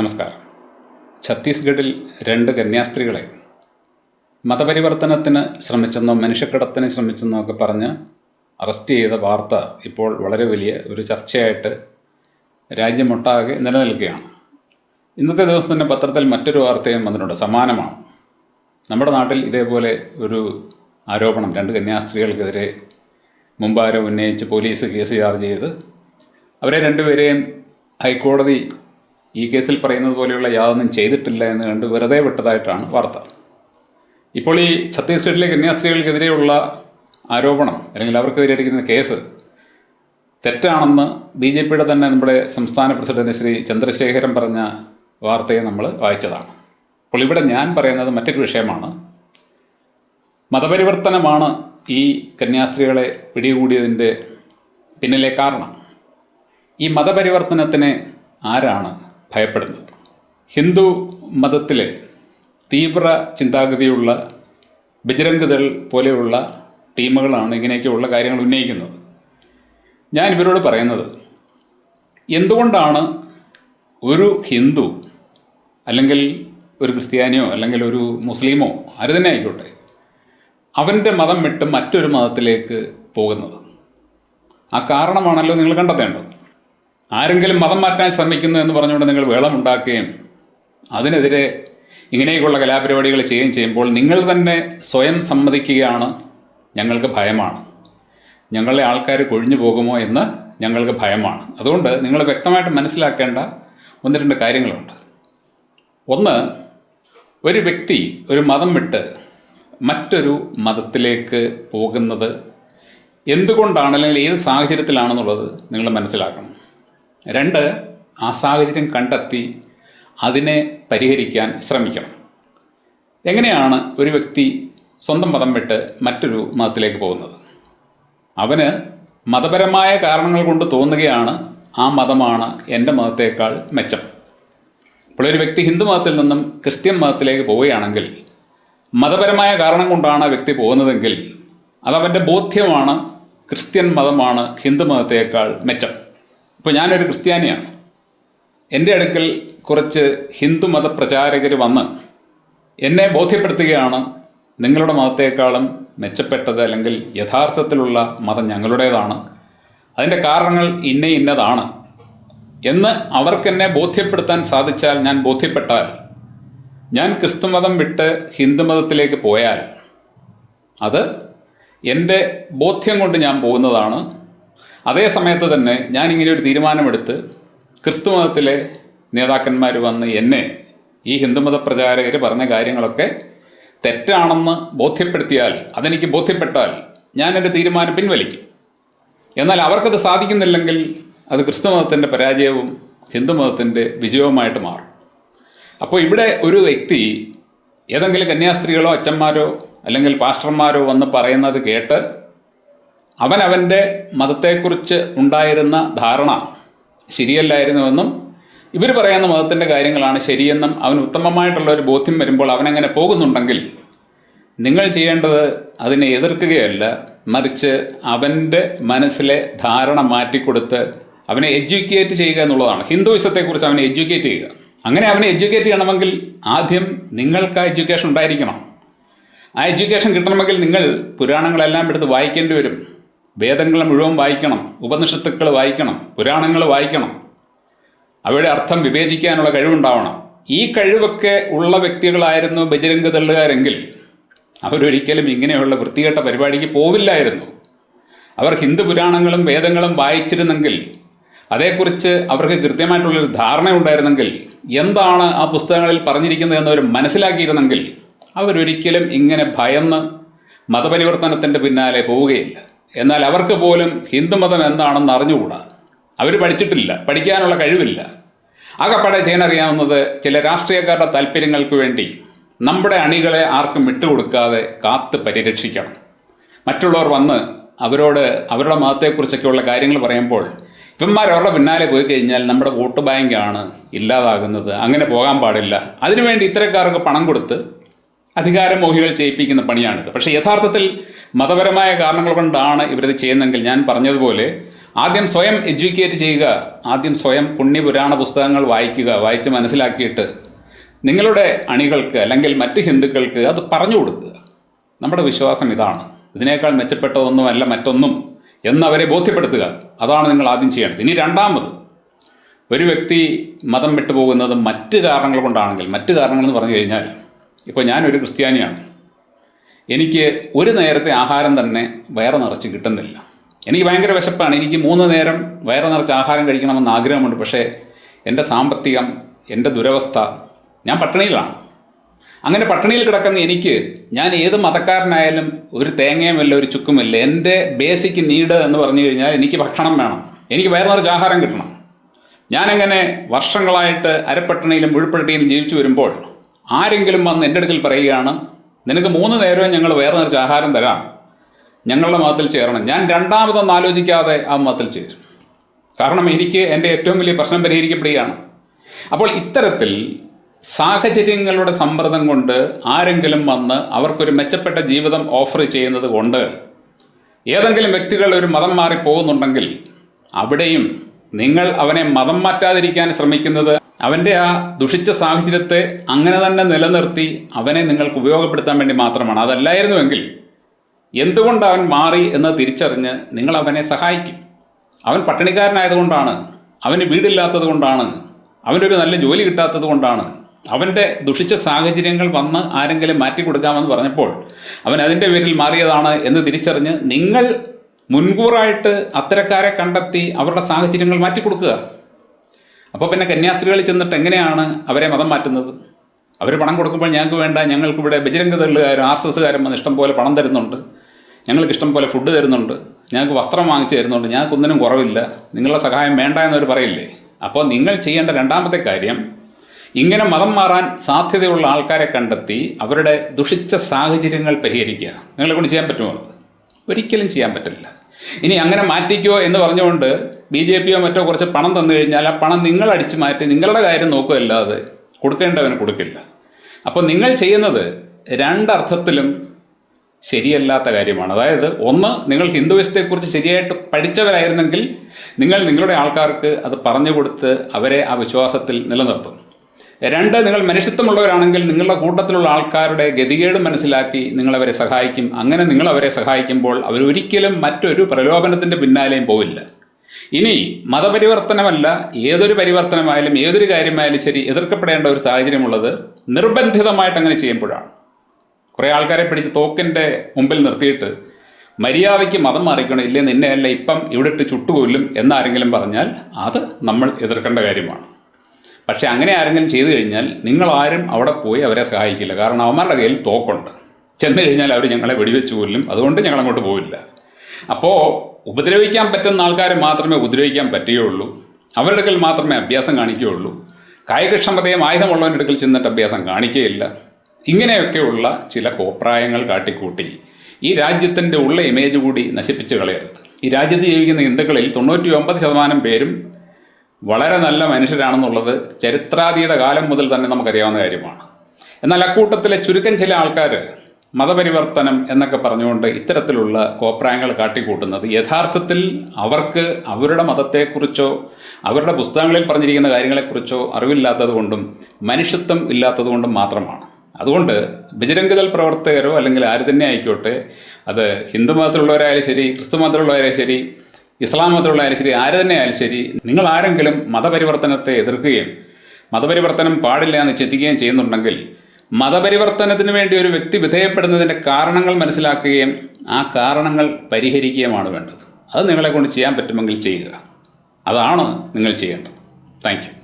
നമസ്കാരം. ഛത്തീസ്ഗഡിൽ രണ്ട് കന്യാസ്ത്രീകളെ. മതപരിവർത്തനത്തിന് ശ്രമിച്ചെന്നോ മനുഷ്യക്കടത്തിന് ശ്രമിച്ചെന്നോ ഒക്കെ പറഞ്ഞ് അറസ്റ്റ് ചെയ്ത വാർത്ത ഇപ്പോൾ വളരെ വലിയ ഒരു ചർച്ചയായിട്ട് രാജ്യമൊട്ടാകെ നിലനിൽക്കുകയാണ്. ഇന്നത്തെ ദിവസം തന്നെ പത്രത്തിൽ മറ്റൊരു വാർത്തയും വന്നിട്ടുണ്ട്. സമാനമാണ്. നമ്മുടെ നാട്ടിൽ ഇതേപോലെ ഒരു ആരോപണം രണ്ട് കന്യാസ്ത്രീകൾക്കെതിരെ മുമ്പാരം ഉന്നയിച്ച് പോലീസ് കേസ് ചാർജ് ചെയ്ത് അവരെ രണ്ടുപേരെയും ഹൈക്കോടതി ഈ കേസിൽ പറയുന്നത് പോലെയുള്ള യാതൊന്നും ചെയ്തിട്ടില്ല എന്ന് കണ്ട് വെറുതെ വിട്ടതായിട്ടാണ് വാർത്ത. ഇപ്പോൾ ഈ ഛത്തീസ്ഗഡിലെ കന്യാസ്ത്രീകൾക്കെതിരെയുള്ള ആരോപണം അല്ലെങ്കിൽ അവർക്കെതിരെ എടുക്കുന്ന കേസ് തെറ്റാണെന്ന് ബി ജെ പിയുടെ തന്നെ നമ്മുടെ സംസ്ഥാന പ്രസിഡന്റ് ശ്രീ ചന്ദ്രശേഖരൻ പറഞ്ഞ വാർത്തയെ നമ്മൾ വായിച്ചതാണ്. അപ്പോൾ ഇവിടെ ഞാൻ പറയുന്നത് മറ്റൊരു വിഷയമാണ്. മതപരിവർത്തനമാണ് ഈ കന്യാസ്ത്രീകളെ പിടികൂടിയതിന്റെ പിന്നിലെ കാരണം. ഈ മതപരിവർത്തനത്തിന് ആരാണ് ഭയപ്പെടുന്നത്. ഹിന്ദു മതത്തിലെ തീവ്ര ചിന്താഗതിയുള്ള ബജരംഗദൾ പോലെയുള്ള ടീമുകളാണ് ഇങ്ങനെയൊക്കെയുള്ള കാര്യങ്ങൾ ഉന്നയിക്കുന്നത്. ഞാൻ ഇവരോട് പറയുന്നത് എന്തുകൊണ്ടാണ് ഒരു ഹിന്ദു അല്ലെങ്കിൽ ഒരു ക്രിസ്ത്യാനിയോ അല്ലെങ്കിൽ ഒരു മുസ്ലിമോ ആര് തന്നെ ആയിക്കോട്ടെ അവന്റെ മതം വിട്ട് മറ്റൊരു മതത്തിലേക്ക് പോകുന്നത്? ആ കാരണമാണല്ലോ നിങ്ങൾ കണ്ടെത്തേണ്ടത്. ആരെങ്കിലും മതം മാറ്റാൻ ശ്രമിക്കുന്നു എന്ന് പറഞ്ഞുകൊണ്ട് നിങ്ങൾ വേളമുണ്ടാക്കുകയും അതിനെതിരെ ഇങ്ങനെയൊക്കെയുള്ള കലാപരിപാടികൾ ചെയ്യുകയും ചെയ്യുമ്പോൾ നിങ്ങൾ തന്നെ സ്വയം സമ്മതിക്കുകയാണ് ഞങ്ങൾക്ക് ഭയമാണ്. ഞങ്ങളുടെ ആൾക്കാർ കൊഴിഞ്ഞു പോകുമോ എന്ന് ഞങ്ങൾക്ക് ഭയമാണ്. അതുകൊണ്ട് നിങ്ങൾ വ്യക്തമായിട്ട് മനസ്സിലാക്കേണ്ട ഒന്ന് രണ്ട് കാര്യങ്ങളുണ്ട്. ഒന്ന് ഒരു വ്യക്തി ഒരു മതം വിട്ട് മറ്റൊരു മതത്തിലേക്ക് പോകുന്നത് എന്തുകൊണ്ടാണ് അല്ലെങ്കിൽ ഏത് സാഹചര്യത്തിലാണെന്നുള്ളത് നിങ്ങൾ മനസ്സിലാക്കണം. രണ്ട് ആ സാഹചര്യം കണ്ടെത്തി അതിനെ പരിഹരിക്കാൻ ശ്രമിക്കണം. എങ്ങനെയാണ് ഒരു വ്യക്തി സ്വന്തം മതം വിട്ട് മറ്റൊരു മതത്തിലേക്ക് പോകുന്നത്? അവന് മതപരമായ കാരണങ്ങൾ കൊണ്ട് തോന്നുകയാണ് ആ മതമാണ് എന്റെ മതത്തേക്കാൾ മെച്ചം. അപ്പോൾ ഒരു വ്യക്തി ഹിന്ദു മതത്തിൽ നിന്നും ക്രിസ്ത്യൻ മതത്തിലേക്ക് പോവുകയാണെങ്കിൽ മതപരമായ കാരണം കൊണ്ടാണ് ആ വ്യക്തി പോകുന്നതെങ്കിൽ അതവന്റെ ബോധ്യമാണ് ക്രിസ്ത്യൻ മതമാണ് ഹിന്ദു മതത്തേക്കാൾ മെച്ചം. ഇപ്പോൾ ഞാനൊരു ക്രിസ്ത്യാനിയാണ്. എന്റെ അടുക്കൽ കുറച്ച് ഹിന്ദു മതപ്രചാരകർ വന്ന് എന്നെ ബോധ്യപ്പെടുത്തുകയാണ് നിങ്ങളുടെ മതത്തെക്കാളും മെച്ചപ്പെട്ടത് അല്ലെങ്കിൽ യഥാർത്ഥത്തിലുള്ള മതം ഞങ്ങളുടേതാണ്. അതിന്റെ കാരണങ്ങൾ ഇന്ന ഇന്നതാണ്. എന്ന് അവർക്കെന്നെ ബോധ്യപ്പെടുത്താൻ സാധിച്ചാൽ ഞാൻ ബോധ്യപ്പെട്ടാൽ ഞാൻ ക്രിസ്തുമതം വിട്ട് ഹിന്ദുമതത്തിലേക്ക് പോയാൽ അത് എന്റെ ബോധ്യം കൊണ്ട് ഞാൻ പോകുന്നതാണ്. അതേ സമയത്ത് തന്നെ ഞാൻ ഇങ്ങനെ ഒരു തീരുമാനമെടുത്ത് ക്രിസ്തു മതത്തിലെ നേതാക്കന്മാർ വന്ന് എന്നെ ഈ ഹിന്ദുമത പ്രചാരകർ പറഞ്ഞ കാര്യങ്ങളൊക്കെ തെറ്റാണെന്ന് ബോധ്യപ്പെടുത്തിയാൽ അതെനിക്ക് ബോധ്യപ്പെട്ടാൽ ഞാൻ എന്റെ തീരുമാനം പിൻവലിക്കും. എന്നാൽ അവർക്കത് സാധിക്കുന്നില്ലെങ്കിൽ അത് ക്രിസ്തുമതത്തിന്റെ പരാജയവും ഹിന്ദുമതത്തിന്റെ വിജയവുമായിട്ട് മാറും. അപ്പോൾ ഇവിടെ ഒരു വ്യക്തി ഏതെങ്കിലും കന്യാസ്ത്രീകളോ അച്ഛന്മാരോ അല്ലെങ്കിൽ പാസ്റ്റർമാരോ വന്ന് പറയുന്നത് കേട്ട് അവൻ അവന്റെ മതത്തെക്കുറിച്ച് ഉണ്ടായിരുന്ന ധാരണ ശരിയല്ലായിരുന്നുവെന്നും ഇവർ പറയുന്ന മതത്തിന്റെ കാര്യങ്ങളാണ് ശരിയെന്നും അവൻ ഉത്തമമായിട്ടുള്ള ഒരു ബോധ്യം വരുമ്പോൾ അവനങ്ങനെ പോകുന്നുണ്ടെങ്കിൽ നിങ്ങൾ ചെയ്യേണ്ടത് അതിനെ എതിർക്കുകയല്ല മറിച്ച് അവന്റെ മനസ്സിലെ ധാരണ മാറ്റിക്കൊടുത്ത് അവനെ എഡ്യൂക്കേറ്റ് ചെയ്യുക എന്നുള്ളതാണ്. ഹിന്ദുവിസത്തെക്കുറിച്ച് അവനെ എഡ്യൂക്കേറ്റ് ചെയ്യുക. അങ്ങനെ അവനെ എഡ്യൂക്കേറ്റ് ചെയ്യണമെങ്കിൽ ആദ്യം നിങ്ങൾക്ക് ആ എഡ്യൂക്കേഷൻ ഉണ്ടായിരിക്കണം. ആ എഡ്യൂക്കേഷൻ കിട്ടണമെങ്കിൽ നിങ്ങൾ പുരാണങ്ങളെല്ലാം എടുത്ത് വായിക്കേണ്ടി വരും. വേദങ്ങൾ മുഴുവൻ വായിക്കണം ഉപനിഷത്തുക്കൾ വായിക്കണം പുരാണങ്ങൾ വായിക്കണം. അവയുടെ അർത്ഥം വിവേചിക്കാനുള്ള കഴിവുണ്ടാവണം. ഈ കഴിവൊക്കെ ഉള്ള വ്യക്തികളായിരുന്നു ബജരംഗ തള്ളുകാരെങ്കിൽ അവരൊരിക്കലും ഇങ്ങനെയുള്ള വൃത്തികെട്ട പരിപാടിക്ക് പോവില്ലായിരുന്നു. അവർ ഹിന്ദു പുരാണങ്ങളും വേദങ്ങളും വായിച്ചിരുന്നെങ്കിൽ അതേക്കുറിച്ച് അവർക്ക് കൃത്യമായിട്ടുള്ളൊരു ധാരണ ഉണ്ടായിരുന്നെങ്കിൽ എന്താണ് ആ പുസ്തകങ്ങളിൽ പറഞ്ഞിരിക്കുന്നത് എന്നവർ മനസ്സിലാക്കിയിരുന്നെങ്കിൽ അവരൊരിക്കലും ഇങ്ങനെ ഭയന്ന് മതപരിവർത്തനത്തിന്റെ പിന്നാലെ പോവുകയില്ല. എന്നാൽ അവർക്ക് പോലും ഹിന്ദുമതം എന്താണെന്ന് അറിഞ്ഞുകൂടാ. അവർ പഠിച്ചിട്ടില്ല പഠിക്കാനുള്ള കഴിവില്ല. അകപ്പടെ ചെയ്യാനറിയാവുന്നത് ചില രാഷ്ട്രീയക്കാരുടെ താല്പര്യങ്ങൾക്ക് വേണ്ടി നമ്മുടെ അണികളെ ആർക്കും വിട്ടുകൊടുക്കാതെ കാത്ത് പരിരക്ഷിക്കണം. മറ്റുള്ളവർ വന്ന് അവരോട് അവരുടെ മതത്തെക്കുറിച്ചൊക്കെയുള്ള കാര്യങ്ങൾ പറയുമ്പോൾ ഇവന്മാർ അവരുടെ പിന്നാലെ പോയി കഴിഞ്ഞാൽ നമ്മുടെ വോട്ട് ബാങ്കാണ് ഇല്ലാതാകുന്നത് അങ്ങനെ പോകാൻ പാടില്ല. അതിനുവേണ്ടി ഇത്തരക്കാർക്ക് പണം കൊടുത്ത് അധികാരമോഹികൾ ചെയ്യിപ്പിക്കുന്ന പണിയാണിത്. പക്ഷേ യഥാർത്ഥത്തിൽ മതപരമായ കാരണങ്ങൾ കൊണ്ടാണ് ഇവരത് ചെയ്യുന്നതെങ്കിൽ ഞാൻ പറഞ്ഞതുപോലെ ആദ്യം സ്വയം എഡ്യൂക്കേറ്റ് ചെയ്യുക ആദ്യം സ്വയം പുണ്യപുരാണ പുസ്തകങ്ങൾ വായിക്കുക വായിച്ച് മനസ്സിലാക്കിയിട്ട് നിങ്ങളുടെ അണികൾക്ക് അല്ലെങ്കിൽ മറ്റ് ഹിന്ദുക്കൾക്ക് അത് പറഞ്ഞു കൊടുക്കുക. നമ്മുടെ വിശ്വാസം ഇതാണ്. ഇതിനേക്കാൾ മെച്ചപ്പെട്ട ഒന്നുമല്ല മറ്റൊന്നും എന്നവരെ ബോധ്യപ്പെടുത്തുക. അതാണ് നിങ്ങൾ ആദ്യം ചെയ്യേണ്ടത്. ഇനി രണ്ടാമത് ഒരു വ്യക്തി മതം വിട്ടുപോകുന്നത് മറ്റ് കാരണങ്ങൾ കൊണ്ടാണെങ്കിൽ മറ്റ് കാരണങ്ങൾ എന്ന് പറഞ്ഞു കഴിഞ്ഞാൽ ഇപ്പോൾ ഞാനൊരു ക്രിസ്ത്യാനിയാണ്. എനിക്ക് ഒരു നേരത്തെ ആഹാരം തന്നെ വയറ് നിറച്ച് കിട്ടുന്നില്ല. എനിക്ക് ഭയങ്കര വിശപ്പാണ്. എനിക്ക് മൂന്ന് നേരം വയറ് നിറച്ച് ആഹാരം കഴിക്കണമെന്ന് ആഗ്രഹമുണ്ട്. പക്ഷേ എന്റെ സാമ്പത്തികം എന്റെ ദുരവസ്ഥ ഞാൻ പട്ടിണിയിലാണ്. അങ്ങനെ പട്ടിണിയിൽ കിടക്കുന്ന എനിക്ക് ഞാൻ ഏത് മതക്കാരനായാലും ഒരു തേങ്ങയുമല്ല ഒരു ചുക്കുമില്ല എന്റെ ബേസിക് നീഡ് എന്ന് പറഞ്ഞു കഴിഞ്ഞാൽ എനിക്ക് ഭക്ഷണം വേണം. എനിക്ക് വയറ് നിറച്ച് ആഹാരം കിട്ടണം. ഞാനങ്ങനെ വർഷങ്ങളായിട്ട് അരപ്പട്ടിണിയിലും മുഴുപ്പട്ടിണിയിലും ജീവിച്ചു വരുമ്പോൾ ആരെങ്കിലും വന്ന് എന്റെ അടുക്കൽ പറയുകയാണ് നിനക്ക് മൂന്ന് നേരവും ഞങ്ങൾ വേറെ നിറച്ച് ആഹാരം തരാം. ഞങ്ങളുടെ മതത്തിൽ ചേരണം. ഞാൻ രണ്ടാമതൊന്നും ആലോചിക്കാതെ ആ മതത്തിൽ ചേരും. കാരണം എനിക്ക് എന്റെ ഏറ്റവും വലിയ പ്രശ്നം പരിഹരിക്കപ്പെടുകയാണ്. അപ്പോൾ ഇത്തരത്തിൽ സാഹചര്യങ്ങളുടെ സമ്മർദ്ദം കൊണ്ട് ആരെങ്കിലും വന്ന് അവർക്കൊരു മെച്ചപ്പെട്ട ജീവിതം ഓഫർ ചെയ്യുന്നത് കൊണ്ട് ഏതെങ്കിലും വ്യക്തികൾ ഒരു മതം മാറി പോകുന്നുണ്ടെങ്കിൽ അവിടെയും നിങ്ങൾ അവനെ മതം മാറ്റാതിരിക്കാൻ ശ്രമിക്കുന്നത് അവന്റെ ആ ദുഷിച്ച സാഹചര്യത്തെ അങ്ങനെ തന്നെ നിലനിർത്തി അവനെ നിങ്ങൾക്ക് ഉപയോഗപ്പെടുത്താൻ വേണ്ടി മാത്രമാണ്. അതല്ലായിരുന്നുവെങ്കിൽ എന്തുകൊണ്ട് അവൻ മാറി എന്ന് തിരിച്ചറിഞ്ഞ് നിങ്ങൾ അവനെ സഹായിക്കും. അവൻ പട്ടിണിക്കാരനായതുകൊണ്ടാണ് അവന് വീടില്ലാത്തത് കൊണ്ടാണ് അവനൊരു നല്ല ജോലി കിട്ടാത്തത് കൊണ്ടാണ്. അവന്റെ ദുഷിച്ച സാഹചര്യങ്ങൾ വന്ന് ആരെങ്കിലും മാറ്റി കൊടുക്കാമെന്ന് പറഞ്ഞപ്പോൾ അവൻ അതിന്റെ പേരിൽ മാറിയതാണ് എന്ന് തിരിച്ചറിഞ്ഞ് നിങ്ങൾ മുൻകൂറായിട്ട് അത്തരക്കാരെ കണ്ടെത്തി അവരുടെ സാഹചര്യങ്ങൾ മാറ്റിക്കൊടുക്കുക. അപ്പോൾ പിന്നെ കന്യാസ്ത്രീകളിൽ ചെന്നിട്ട് എങ്ങനെയാണ് അവരെ മതം മാറ്റുന്നത്? അവർ പണം കൊടുക്കുമ്പോൾ ഞങ്ങൾക്ക് വേണ്ട ഞങ്ങൾക്കിവിടെ ബജരംഗ തള്ളുകാരും ആർ എസ് എസ്സുകാരും വന്ന് ഇഷ്ടം പോലെ പണം തരുന്നുണ്ട്. ഞങ്ങൾക്ക് ഇഷ്ടം പോലെ ഫുഡ് തരുന്നുണ്ട്. ഞങ്ങൾക്ക് വസ്ത്രം വാങ്ങിച്ചു തരുന്നുണ്ട്. ഞങ്ങൾക്ക് ഒന്നിനും കുറവില്ല. നിങ്ങളുടെ സഹായം വേണ്ട എന്നവർ പറയില്ലേ? അപ്പോൾ നിങ്ങൾ ചെയ്യേണ്ട രണ്ടാമത്തെ കാര്യം ഇങ്ങനെ മതം മാറാൻ സാധ്യതയുള്ള ആൾക്കാരെ കണ്ടെത്തി അവരുടെ ദുഷിച്ച സാഹചര്യങ്ങൾ പരിഹരിക്കുക. നിങ്ങളെ കൊണ്ട് ചെയ്യാൻ പറ്റുമോ? ഒരിക്കലും ചെയ്യാൻ പറ്റില്ല. ഇനി അങ്ങനെ മാറ്റിക്കോ എന്ന് പറഞ്ഞുകൊണ്ട് ബി ജെ പിയോ മറ്റോ കുറച്ച് പണം തന്നു കഴിഞ്ഞാൽ ആ പണം നിങ്ങൾ അടിച്ചു മാറ്റി നിങ്ങളുടെ കാര്യം നോക്കുകയല്ലാതെ കൊടുക്കേണ്ടവന് കൊടുക്കില്ല. അപ്പോൾ നിങ്ങൾ ചെയ്യുന്നത് രണ്ടർത്ഥത്തിലും ശരിയല്ലാത്ത കാര്യമാണ്. അതായത് ഒന്ന് നിങ്ങൾ ഹിന്ദുവിസത്തെക്കുറിച്ച് ശരിയായിട്ട് പഠിച്ചവരായിരുന്നെങ്കിൽ നിങ്ങൾ നിങ്ങളുടെ ആൾക്കാർക്ക് അത് പറഞ്ഞു കൊടുത്ത് അവരെ ആ വിശ്വാസത്തിൽ നിലനിർത്തും. രണ്ട് നിങ്ങൾ മനുഷ്യത്വമുള്ളവരാണെങ്കിൽ നിങ്ങളുടെ കൂട്ടത്തിലുള്ള ആൾക്കാരുടെ ഗതികേട് മനസ്സിലാക്കി നിങ്ങളവരെ സഹായിക്കും. അങ്ങനെ നിങ്ങൾ അവരെ സഹായിക്കുമ്പോൾ അവരൊരിക്കലും മറ്റൊരു പ്രലോഭനത്തിന്റെ പിന്നാലെയും പോവില്ല. ഇനി മതപരിവർത്തനമല്ല ഏതൊരു പരിവർത്തനമായാലും ഏതൊരു കാര്യമായാലും ശരി എതിർക്കപ്പെടേണ്ട ഒരു സാഹചര്യമുള്ളത് നിർബന്ധിതമായിട്ട് അങ്ങനെ ചെയ്യുമ്പോഴാണ്. കുറേ ആൾക്കാരെ പിടിച്ച് തോക്കിന്റെ മുമ്പിൽ നിർത്തിയിട്ട് മര്യാദയ്ക്ക് മതം മാറിക്കണം ഇല്ലേ നിന്നെ അല്ല ഇപ്പം ഇവിടെ ഇട്ട് ചുട്ടുകൊല്ലും എന്നാരെങ്കിലും പറഞ്ഞാൽ അത് നമ്മൾ എതിർക്കേണ്ട കാര്യമാണ്. പക്ഷേ അങ്ങനെ ആരെങ്കിലും ചെയ്തു കഴിഞ്ഞാൽ നിങ്ങളാരും അവിടെ പോയി അവരെ സഹായിക്കില്ല. കാരണം അവന്മാരുടെ കയ്യിൽ തോക്കുണ്ട്. ചെന്ന് കഴിഞ്ഞാൽ അവർ ഞങ്ങളെ വെടിവെച്ച് കൊല്ലും. അതുകൊണ്ട് ഞങ്ങൾ അങ്ങോട്ട് പോവില്ല. അപ്പോൾ ഉപദ്രവിക്കാൻ പറ്റുന്ന ആൾക്കാരെ മാത്രമേ ഉപദ്രവിക്കാൻ പറ്റുകയുള്ളൂ. അവരുടെ അടുക്കൽ മാത്രമേ അഭ്യാസം കാണിക്കുകയുള്ളൂ. കായികക്ഷമതയും ആയുധമുള്ളവന്റെ അടുക്കൽ ചെന്നിട്ട് അഭ്യാസം കാണിക്കുകയില്ല. ഇങ്ങനെയൊക്കെയുള്ള ചില കോപ്രായങ്ങൾ കാട്ടിക്കൂട്ടി. ഈ രാജ്യത്തിന്റെ ഉള്ള ഇമേജ് കൂടി നശിപ്പിച്ച് കളയരുത്. ഈ രാജ്യത്ത് ജീവിക്കുന്ന ഹിന്ദുക്കളിൽ തൊണ്ണൂറ്റി ഒമ്പത് ശതമാനം പേരും വളരെ നല്ല മനുഷ്യരാണെന്നുള്ളത് ചരിത്രാതീത കാലം മുതൽ തന്നെ നമുക്കറിയാവുന്ന കാര്യമാണ്. എന്നാൽ അക്കൂട്ടത്തിലെ ചുരുക്കം ചില ആൾക്കാർ മതപരിവർത്തനം എന്നൊക്കെ പറഞ്ഞുകൊണ്ട് ഇത്തരത്തിലുള്ള കോപ്രായങ്ങൾ കാട്ടിക്കൂട്ടുന്നത് യഥാർത്ഥത്തിൽ അവർക്ക് അവരുടെ മതത്തെക്കുറിച്ചോ അവരുടെ പുസ്തകങ്ങളിൽ പറഞ്ഞിരിക്കുന്ന കാര്യങ്ങളെക്കുറിച്ചോ അറിവില്ലാത്തതുകൊണ്ടും മനുഷ്യത്വം ഇല്ലാത്തത് കൊണ്ടും മാത്രമാണ്. അതുകൊണ്ട് ബജരംഗദൾ പ്രവർത്തകരോ അല്ലെങ്കിൽ ആര് തന്നെ ആയിക്കോട്ടെ അത് ഹിന്ദു മതത്തിലുള്ളവരായാലും ശരി ക്രിസ്തു മതത്തിലുള്ളവരായാലും ശരി ഇസ്ലാം മതത്തിലുള്ളതായാലും ശരി ആര് തന്നെ ആയാലും ശരി നിങ്ങൾ ആരെങ്കിലും മതപരിവർത്തനത്തെ എതിർക്കുകയും മതപരിവർത്തനം പാടില്ല എന്ന് ചിന്തിക്കുകയും ചെയ്യുന്നുണ്ടെങ്കിൽ മതപരിവർത്തനത്തിന് വേണ്ടി ഒരു വ്യക്തി വിധേയപ്പെടുന്നതിന്റെ കാരണങ്ങൾ മനസ്സിലാക്കുകയും ആ കാരണങ്ങൾ പരിഹരിക്കുകയുമാണ് വേണ്ടത്. അത് നിങ്ങളെ കൊണ്ട് ചെയ്യാൻ പറ്റുമെങ്കിൽ ചെയ്യുക. അതാണ് നിങ്ങൾ ചെയ്യേണ്ടത്. താങ്ക്